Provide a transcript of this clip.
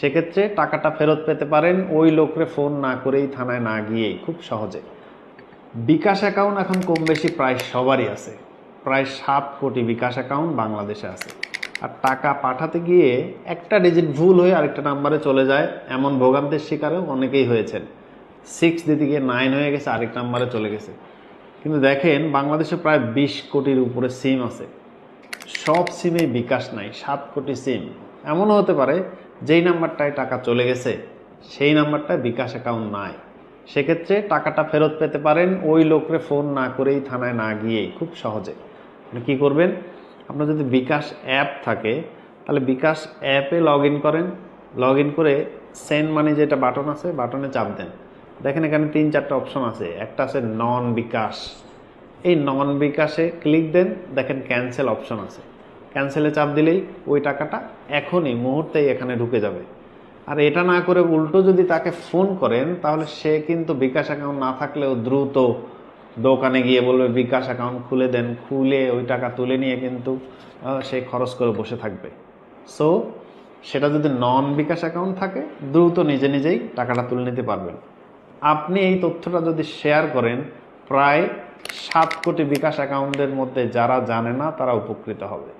সেক্ষেত্রে টাকাটা ফেরত পেতে পারেন, ওই লোকরে ফোন না করেই থানায় না গিয়েই খুব সহজে। বিকাশ অ্যাকাউন্ট এখন কম বেশি প্রায় সবারই আছে। প্রায় সাত কোটি বিকাশ অ্যাকাউন্ট বাংলাদেশে আছে। আর টাকা পাঠাতে গিয়ে একটা ডিজিট ভুল হয়ে আরেকটা নাম্বারে চলে যায়। এমন ভোগান্তির শিকারেও অনেকেই হয়েছেন। সিক্স দিতে গিয়ে নাইন হয়ে গেছে, আরেক নাম্বারে চলে গেছে। কিন্তু দেখেন, বাংলাদেশে প্রায় বিশ কোটির উপরে সিম আছে। সব সিমেই বিকাশ নাই, সাত কোটি সিম এমনও হতে পারে যেই নাম্বারটায় টাকা চলে গেছে, সেই নাম্বারটায় বিকাশ অ্যাকাউন্ট নাই। সেক্ষেত্রে টাকাটা ফেরত পেতে পারেন ওই লোকরে ফোন না করেই থানায় না গিয়েই খুব সহজে। আপনি কী করবেন? আপনার যদি বিকাশ অ্যাপ থাকে, তাহলে বিকাশ অ্যাপে লগ করেন। লগ করে সেন্ড মানি যেটা বাটন আছে বাটনে চাপ দেন। দেখেন এখানে তিন চারটা অপশন আছে। একটা আছে নন বিকাশ এই নন বিকাশে ক্লিক দেন, দেখেন ক্যান্সেল অপশন আছে। ক্যান্সেলে চাপ দিলেই ওই টাকাটা এখনই, মুহূর্তেই এখানে ঢুকে যাবে। আর এটা না করে উল্টো যদি তাকে ফোন করেন, তাহলে সে কিন্তু বিকাশ অ্যাকাউন্ট না থাকলেও দ্রুত দোকানে গিয়ে বলবে, বিকাশ অ্যাকাউন্ট খুলে দেন। খুলে ওই টাকা তুলে নিয়ে কিন্তু সে খরচ করে বসে থাকবে। সো, সেটা যদি নন বিকাশ অ্যাকাউন্ট থাকে, দ্রুত নিজে নিজেই টাকাটা তুলে নিতে পারবেন। আপনি এই তথ্যটা যদি শেয়ার করেন, প্রায় সাত কোটি বিকাশ অ্যাকাউন্টের মধ্যে যারা জানে না, তারা উপকৃত হবে।